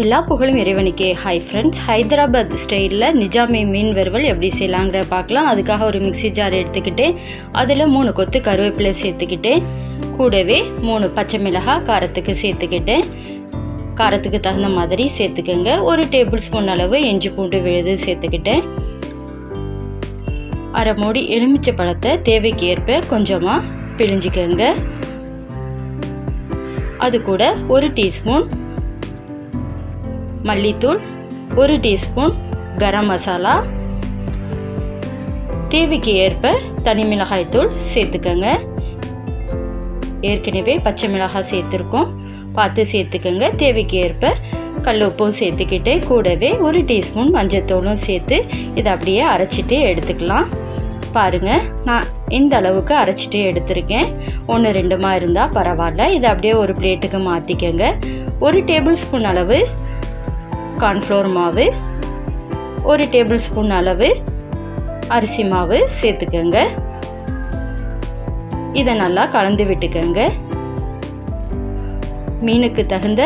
எல்லா புகழும் இறைவனுக்கே. ஹாய் ஃப்ரெண்ட்ஸ் ஹைதராபாத் ஸ்டைலில் நிஜாமி மீன் வறுவல் எப்படி செய்யலாங்கிற பார்க்கலாம். அதுக்காக ஒரு மிக்ஸி ஜார் எடுத்துக்கிட்டேன். அதில் மூணு கொத்து கருவேப்பிலை சேர்த்துக்கிட்டேன். கூடவே மூணு பச்சை மிளகாய் காரத்துக்கு சேர்த்துக்கிட்டேன். காரத்துக்கு தகுந்த மாதிரி சேர்த்துக்கோங்க. ஒரு டேபிள் ஸ்பூன் அளவு இஞ்சி பூண்டு விழுது சேர்த்துக்கிட்டேன். அரை மூடி எலுமிச்சை பழத்தை தேவைக்கு ஏற்ப கொஞ்சமாக பிழிஞ்சிக்கோங்க. அது கூட ஒரு டீஸ்பூன் மல்லித்தூள் ஒரு டீஸ்பூன் கரம் மசாலா. தேவைக்கு ஏற்ப தனி மிளகாய்த்தூள் சேர்த்துக்கோங்க. ஏற்கனவே பச்சை மிளகாய் சேர்த்துருக்கோம். பார்த்து சேர்த்துக்கோங்க. தேவைக்கு ஏற்ப கல் உப்பும் சேர்த்துக்கிட்டு கூடவே ஒரு டீஸ்பூன் மஞ்சத்தூளும் சேர்த்து இதை அப்படியே அரைச்சிட்டு எடுத்துக்கலாம். பாருங்கள் நான் இந்த அளவுக்கு அரைச்சிட்டு எடுத்திருக்கேன். ஒன்று ரெண்டுமா இருந்தால் பரவாயில்ல. இதை அப்படியே ஒரு பிளேட்டுக்கு மாற்றிக்கோங்க ஒரு டேபிள் ஸ்பூன் அளவு கார்ன்ஃப்ளோர் மாவு ஒரு டேபிள் ஸ்பூன் அளவு அரிசி மாவு சேர்த்துக்கோங்க. இதை நல்லா கலந்து விட்டுக்கோங்க. மீனுக்கு தகுந்த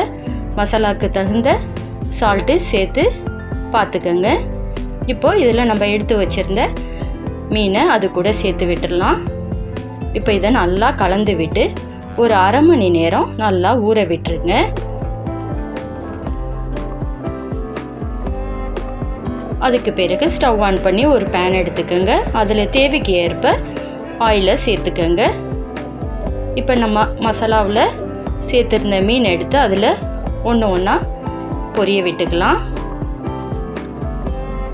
மசாலாவுக்கு தகுந்த சால்ட்டு சேர்த்து பார்த்துக்கோங்க. இப்போது இதில் நம்ம எடுத்து வச்சுருந்த மீனை அது கூட சேர்த்து விட்டுடலாம். இப்போ இதை நல்லா கலந்து விட்டு ஒரு அரை மணி நேரம் நல்லா ஊற விட்டுருங்க. அதுக்கு பிறகு ஸ்டவ் ஆன் பண்ணி ஒரு பேன் எடுத்துக்கோங்க. அதில் தேவைக்கு ஏற்ப ஆயிலை சேர்த்துக்கோங்க. இப்போ நம்ம மசாலாவில் சேர்த்துருந்த மீன் எடுத்து அதில் ஒன்று ஒன்றா பொரிய விட்டுக்கலாம்.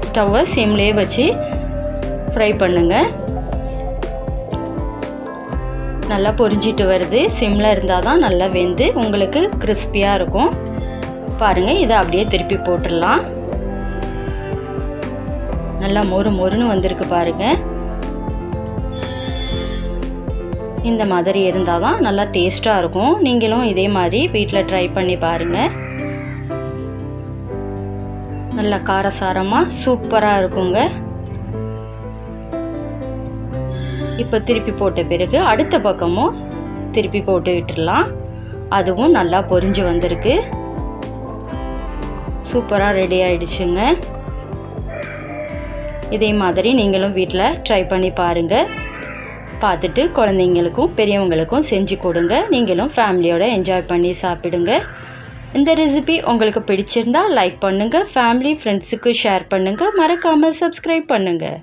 ஸ்டவ்வை சிம்லேயே வச்சு ஃப்ரை பண்ணுங்கள் நல்லா பொரிஞ்சிட்டு வருது. சிம்மில் இருந்தால் தான் நல்லா வெந்து உங்களுக்கு கிறிஸ்பியாக இருக்கும். பாருங்கள் இதை அப்படியே திருப்பி போட்டுடலாம். நல்லா மொறு மொறுன்னு வந்திருக்கு பாருங்க. இந்த மாதிரி இருந்தால் தான் நல்லா டேஸ்ட்டாக இருக்கும். நீங்களும் இதே மாதிரி வீட்டில் ட்ரை பண்ணி பாருங்கள் நல்லா காரசாரமாக சூப்பராக இருக்குங்க. இப்போ திருப்பி போட்ட பிறகு அடுத்த பக்கமும் திருப்பி போட்டு விட்டுடலாம் அதுவும் நல்லா பொரிஞ்சு வந்திருக்கு. சூப்பராக ரெடி ஆயிடுச்சுங்க. இதே மாதிரி நீங்களும் வீட்டில் ட்ரை பண்ணி பாருங்கள் பார்த்துட்டு குழந்தைங்களுக்கும் பெரியவங்களுக்கும் செஞ்சு கொடுங்க. நீங்களும் ஃபேமிலியோடு என்ஜாய் பண்ணி சாப்பிடுங்க. இந்த ரெசிபி உங்களுக்கு பிடிச்சிருந்தா லைக் பண்ணுங்கள் ஃபேமிலி ஃப்ரெண்ட்ஸுக்கு ஷேர் பண்ணுங்கள் மறக்காமல் சப்ஸ்கிரைப் பண்ணுங்கள்